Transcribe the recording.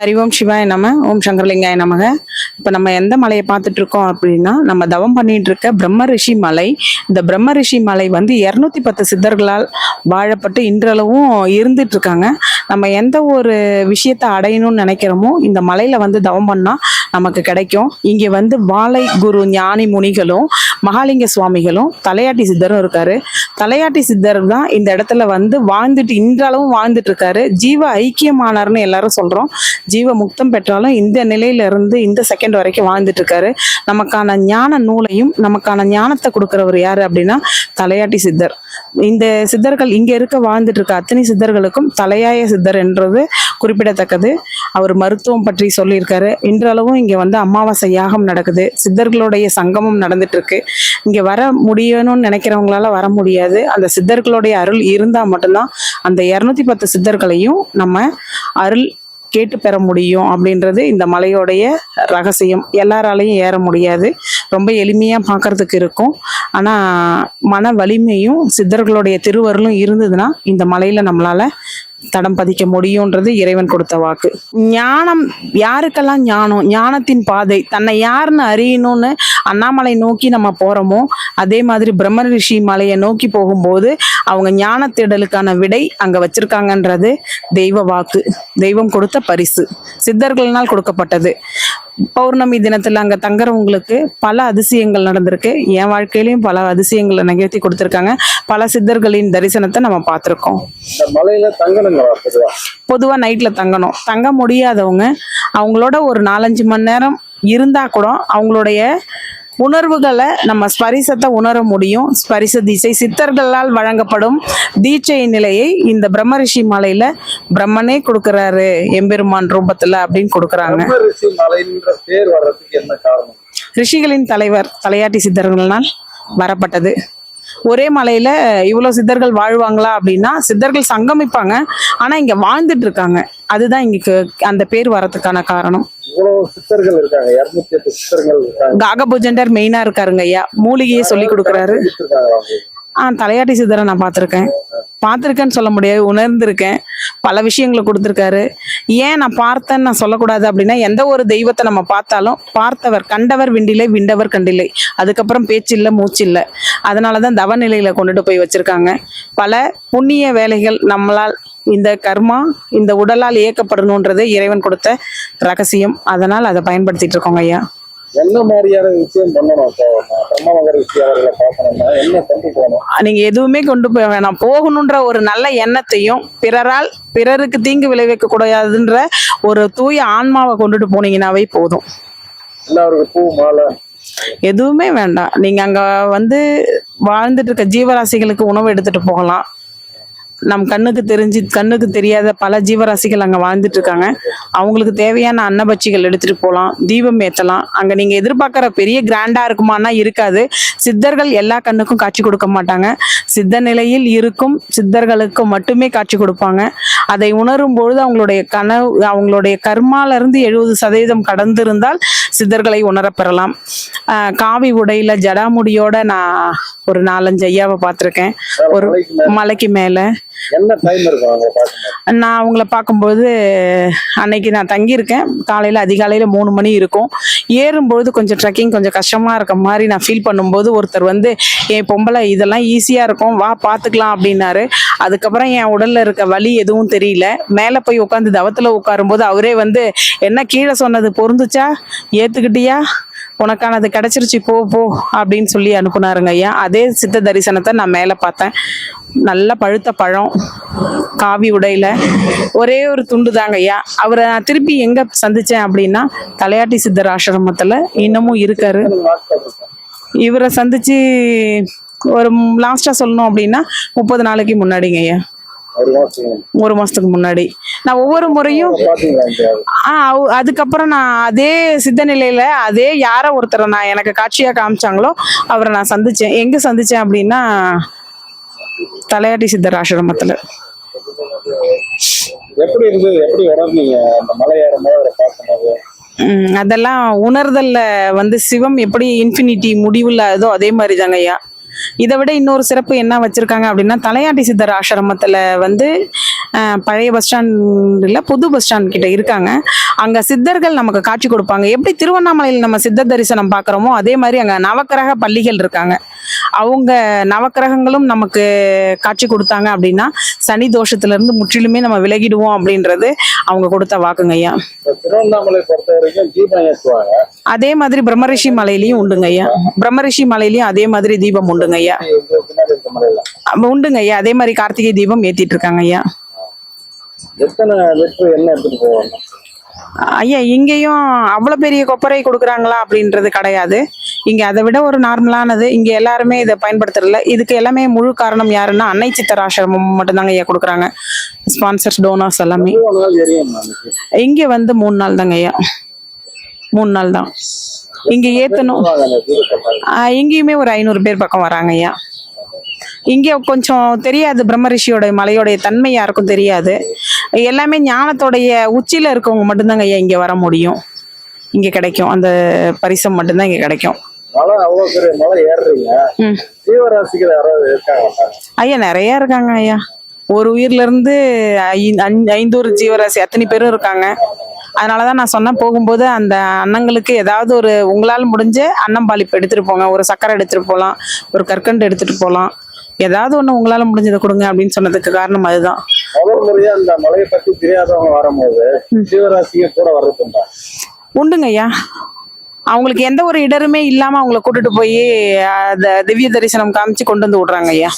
ஹரி ஓம் சிவாய நம ஓம் சங்கரலிங்காய நமக. இப்போ நம்ம எந்த மலையை பார்த்துட்டு இருக்கோம் அப்படின்னா நம்ம தவம் பண்ணிட்டு இருக்க பிரம்ம ரிஷி மலை. இந்த பிரம்ம ரிஷி மலை வந்து இரநூத்தி பத்து சித்தர்களால் வாழப்பட்டு இன்றளவும் இருந்துட்டு இருக்காங்க நம்ம எந்த ஒரு விஷயத்தை அடையணும்னு நினைக்கிறோமோ இந்த மலையில வந்து தவம் பண்ணா நமக்கு கிடைக்கும். இங்கே வந்து வாழை குரு ஞானி முனிகளும் மகாலிங்க சுவாமிகளும் தலையாட்டி சித்தரும் இருக்காரு. தலையாட்டி சித்தர் தான் இந்த இடத்துல வந்து வாழ்ந்துட்டு இன்றளவும் வாழ்ந்துட்டு இருக்காரு ஜீவ ஐக்கியமானார்னு எல்லாரும் சொல்றோம். ஜீவ முக்தம் பெற்றாலும் இந்த நிலையில இருந்து இந்த செகண்ட் வரைக்கும் வாழ்ந்துட்டு இருக்காரு நமக்கான ஞான நூலையும் நமக்கான ஞானத்தை கொடுக்கிறவர் யாரு அப்படின்னா தலையாட்டி சித்தர். இந்த சித்தர்கள் இங்கே இருக்க வாழ்ந்துட்டு இருக்க அத்தனை சித்தர்களுக்கும் தலையாய சித்தர் என்றது குறிப்பிடத்தக்கது. அவர் மருத்துவம் பற்றி சொல்லியிருக்காரு. இன்றளவும் இங்கே வந்து அமாவாசை யாகம் நடக்குது. சித்தர்களுடைய சங்கமம் நடந்துட்டு இருக்கு இங்கே வர முடியணும்னு நினைக்கிறவங்களால வர முடியாது. அந்த சித்தர்களுடைய அருள் இருந்தால் மட்டும்தான் அந்த இரநூத்தி பத்து சித்தர்களையும் நம்ம அருள் கேட்டு பெற முடியும் அப்படின்றது இந்த மலையோடைய ரகசியம். எல்லாராலையும் ஏற முடியாது. ரொம்ப எளிமையாக பார்க்கறதுக்கு இருக்கும். ஆனால் மன வலிமையும் சித்தர்களுடைய திருவருளும் இருந்ததுன்னா இந்த மலையில் நம்மளால தடம் பதிக்க முடியுன்றது இறைவன் கொடுத்த வாக்கு. ஞானம் யாருக்கெல்லாம் ஞானம் ஞானத்தின் பாதை தன்னை யாருன்னு அறியணும்னு அண்ணாமலை நோக்கி நம்ம போறோமோ அதே மாதிரி பிரம்ம ரிஷி மலையை நோக்கி போகும்போது அவங்க ஞான தேடலுக்கான விடை அங்க வச்சிருக்காங்கன்றது தெய்வ வாக்கு. தெய்வம் கொடுத்த பரிசு. சித்தர்களினால் கொடுக்கப்பட்டது. பௌர்ணமி தினத்துல அங்க தங்குறவங்களுக்கு பல அதிசயங்கள் நடந்திருக்கு. என் வாழ்க்கையிலயும் பல அதிசயங்களை நிகழ்த்தி கொடுத்துருக்காங்க. பல சித்தர்களின் தரிசனத்தை நம்ம பார்த்திருக்கோம். இந்த மலையில தங்கணுங்களா பொதுவா? பொதுவா நைட்ல தங்கணும். தங்க முடியாதவங்க அவங்களோட ஒரு நாலஞ்சு மணி நேரம் இருந்தா கூட அவங்களுடைய உணர்வுகளை நம்ம ஸ்பரிசத்தை உணர முடியும். ஸ்பரிச திசை சித்தர்களால் வழங்கப்படும் தீட்சை நிலையை இந்த பிரம்மரிஷி மலையில பிரம்மனே கொடுக்கறாரு எம்பெருமான் ரூபத்துல அப்படின்னு கொடுக்கறாங்க. ரிஷிகளின் தலைவர் தலையாட்டி சித்தர்களால் வரப்பட்டது. ஒரே மலையில இவ்வளவு சித்தர்கள் வாழ்வாங்களா அப்படின்னா சித்தர்கள் சங்கமிப்பாங்க. ஆனா இங்க வாழ்ந்துட்டு இருக்காங்க. அதுதான் இங்க அந்த பேர் வரதுக்கான காரணம். காகபுஜண்டர் மெயினா இருக்காருங்க ஐயா. மூலிகையை சொல்லி கொடுக்குறாரு? ஆ தலையாட்டி சித்தரை நான் பார்த்துருக்கேன். பார்த்துருக்கேன்னு சொல்ல முடியாது. உணர்ந்திருக்கேன். பல விஷயங்களை கொடுத்துருக்காரு. ஏன் நான் பார்த்தேன்னு நான் சொல்லக்கூடாது அப்படின்னா எந்த ஒரு தெய்வத்தை நம்ம பார்த்தாலும் பார்த்தவர் கண்டவர் விண்டிலை விண்டவர் கண்டிலை. அதுக்கப்புறம் பேச்சு இல்லை மூச்சு இல்லை அதனால தான் தவநிலையில் கொண்டுட்டு போய் வச்சுருக்காங்க. பல புண்ணிய வேலைகள் நம்மளால் இந்த கர்மா இந்த உடலால் இயக்கப்படணுன்றது இறைவன் கொடுத்த ரகசியம். அதனால் அதை பயன்படுத்திட்டு இருக்கோங்க ஐயா. என்ன மாதிரியான விஷயம் பண்ணணும்? இப்போ பிரம்ம அவர்களை பார்க்கணும்னா என்ன கொண்டு போகணும்? நீங்க எதுவுமே கொண்டு போய் வேணாம். போகணுன்ற ஒரு நல்ல எண்ணத்தையும் பிறரால் பிறருக்கு தீங்கு விளைவிக்க கூடாதுன்ற ஒரு தூய ஆன்மாவை கொண்டுட்டு போனீங்கன்னாவே போதும். எல்லாருக்கும் பூ மாலை. எதுவுமே வேண்டாம். நீங்க அங்க வந்து வாழ்ந்துட்டு இருக்க ஜீவராசிகளுக்கு உணவு எடுத்துட்டு போகலாம். நம் கண்ணுக்கு தெரிஞ்சு கண்ணுக்கு தெரியாத பல ஜீவராசிகள் அங்கே வாழ்ந்துட்டு இருக்காங்க அவங்களுக்கு தேவையான அன்னபட்சிகள் எடுத்துட்டு போகலாம் தீபம் ஏற்றலாம் அங்கே நீங்கள் எதிர்பார்க்குற பெரிய கிராண்டாக இருக்குமானா இருக்காது. சித்தர்கள் எல்லா கண்ணுக்கும் காட்சி கொடுக்க மாட்டாங்க. சித்த நிலையில் இருக்கும் சித்தர்களுக்கு மட்டுமே காட்சி கொடுப்பாங்க. அதை உணரும் பொழுது அவங்களுடைய கனவு அவங்களுடைய கர்மாலிருந்து எழுபது சதவீதம் கடந்திருந்தால் சித்தர்களை உணரப்பெறலாம் காவி உடையில ஜடாமுடியோட நான் ஒரு நாலஞ்சு ஐயாவை பார்த்துருக்கேன். ஒரு மலைக்கு மேல? நான் அவங்கள பார்க்கும்போது அன்னைக்கு நான் தங்கியிருக்கேன். காலையில் அதிகாலையில் மூணு மணி இருக்கும். ஏறும்பொழுது கொஞ்சம் ட்ரெக்கிங் கொஞ்சம் கஷ்டமாக இருக்க மாதிரி நான் ஃபீல் பண்ணும்போது ஒருத்தர் வந்து என் பொம்பளை இதெல்லாம் ஈஸியாக இருக்கும். வா பார்த்துக்கலாம் அப்படின்னாரு. அதுக்கப்புறம் என் உடலில் இருக்க வலி எதுவும் தெரியல. மேலே போய் உட்காந்து தவத்தில் உட்காரும்போது அவரே வந்து என்ன கீழே சொன்னது? பொருந்துச்சா? ஏற்றுக்கிட்டியா உனக்கானது கிடைச்சிருச்சு போ போ அப்படின்னு சொல்லி அனுப்புனாருங்க ஐயா. அதே சித்த தரிசனத்தை நான் மேலே பார்த்தேன். நல்ல பழுத்த பழம் காவி உடையில. ஒரே ஒரு துண்டு தாங்க ஐயா. அவரை நான் திருப்பி எங்க சந்திச்சேன் அப்படின்னா தலையாட்டி சித்தர் ஆசிரமத்துல இன்னமும் இருக்காரு. இவரை சந்திச்சு ஒரு லாஸ்டா சொல்லணும் அப்படின்னா முப்பது நாளைக்கு முன்னாடிங்க ஐயா. ஒரு மாசத்துக்கு முன்னாடி. நான் ஒவ்வொரு முறையும் பாத்தீங்களா எங்கேயாவது? ஆ அவ- அதுக்கப்புறம் நான் அதே சித்த நிலையில அதே யார ஒருத்தரை நான் எனக்கு காட்சியா காமிச்சாங்களோ அவரை நான் சந்திச்சேன். எங்க சந்திச்சேன் அப்படின்னா தலையாட்டி சித்தர் ஆசிரமத்துல. எப்படி இருந்தது? எப்படி உணர்ந்தீங்க அந்த மலை ஏறும்போது அவரை பார்க்கும்போது? உம், அதெல்லாம் உணர்தல்ல வந்து சிவம் எப்படி இன்ஃபினிட்டி முடிவில்லாதோ அதே மாதிரி தாங்க ஐயா. இதை விட இன்னொரு சிறப்பு என்ன வச்சிருக்காங்க அப்படின்னா தலையாட்டி சித்தர் ஆசிரமத்துல வந்து பழைய பஸ் ஸ்டாண்ட் புது பஸ் ஸ்டாண்ட் கிட்ட இருக்காங்க. அங்க சித்தர்கள் நமக்கு காட்சி கொடுப்பாங்க. எப்படி திருவண்ணாமலையில் நம்ம சித்தர் தரிசனம் பார்க்குறோமோ அதே மாதிரி அங்க நவக்கிரக பள்ளிகள் இருக்காங்க. அவங்க நவக்கிரகங்களும் நமக்கு காட்சி கொடுத்தாங்க அப்படின்னா சனி தோஷத்துல இருந்து முற்றிலுமே நம்ம விலகிடுவோம் அப்படின்றது அவங்க கொடுத்த வாக்குங்க ஐயா. இப்ப திருவண்ணாமலை பொறுத்த வரைக்கும் தீபம் ஏற்றுவாங்க அதே மாதிரி பிரம்மரிஷி மலையிலயும் உண்டுங்க ஐயா. பிரம்மரிஷி மலையிலயும் அதே மாதிரி தீபம் உண்டுங்க ஐயா. உண்டுங்க ஐயா. அதே மாதிரி கார்த்திகை தீபம் ஏத்திட்டு இருக்காங்க ஐயா. எத்தனை லிட்டர் எண்ணெய் எடுத்துட்டு போவாங்க? ஐயா இங்கேயும் அவ்வளோ பெரிய கொப்பரை கொடுக்குறாங்களா அப்படின்றது கிடையாது. இங்கே அதை விட ஒரு நார்மலானது. இங்கே எல்லாருமே இதை பயன்படுத்துறதில்ல. இதுக்கு எல்லாமே முழு காரணம் யாருன்னா அன்னை சித்தர் ஆசிரமம் மட்டும்தாங்க ஐயா கொடுக்குறாங்க. ஸ்பான்சர்ஸ் டோனர்ஸ் எல்லாமே. இங்கே வந்து மூணு நாள் தாங்க ஐயா. மூணு நாள் தான். இங்கே ஏற்றணும் இங்கேயுமே ஒரு ஐநூறு பேர் பக்கம் வராங்க ஐயா. இங்கே கொஞ்சம் தெரியாது. பிரம்மரிஷியோட மலையோடைய தன்மை யாருக்கும் தெரியாது. எல்லாமே ஞானத்தோடைய உச்சியில் இருக்கவங்க மட்டும்தாங்க ஐயா இங்கே வர முடியும். இங்கே கிடைக்கும். அந்த பரிசம் மட்டும்தான் இங்கே கிடைக்கும். ஐயா நிறைய இருக்காங்க ஐயா. ஒரு உயிர்ல இருந்து ஐந்தூறு ஜீவராசி அத்தனை பேரும் இருக்காங்க. அதனால தான் நான் சொன்னேன் போகும்போது அந்த அன்னங்களுக்கு ஏதாவது ஒரு உங்களால் முடிஞ்ச அன்னம்பாளிப்பு எடுத்துட்டு போங்க. ஒரு சக்கரை எடுத்துட்டு போகலாம் ஒரு கற்கண்டு எடுத்துட்டு போகலாம் ஏதாவது ஒன்று உங்களால் முடிஞ்சதை கொடுங்க அப்படின்னு சொன்னதுக்கு காரணம் அதுதான். முறையா அந்த மலையை பத்தி தெரியாதவங்க வரும்போது ஜீவராசிங்க கூட வர்றதுண்டா உண்டுங்க ஐயா அவங்களுக்கு எந்த ஒரு இடருமே இல்லாமல் அவங்கள கூட்டிட்டு போய் அந்த திவ்ய தரிசனம் காமிச்சு கொண்டு வந்து விடுறாங்க ஐயா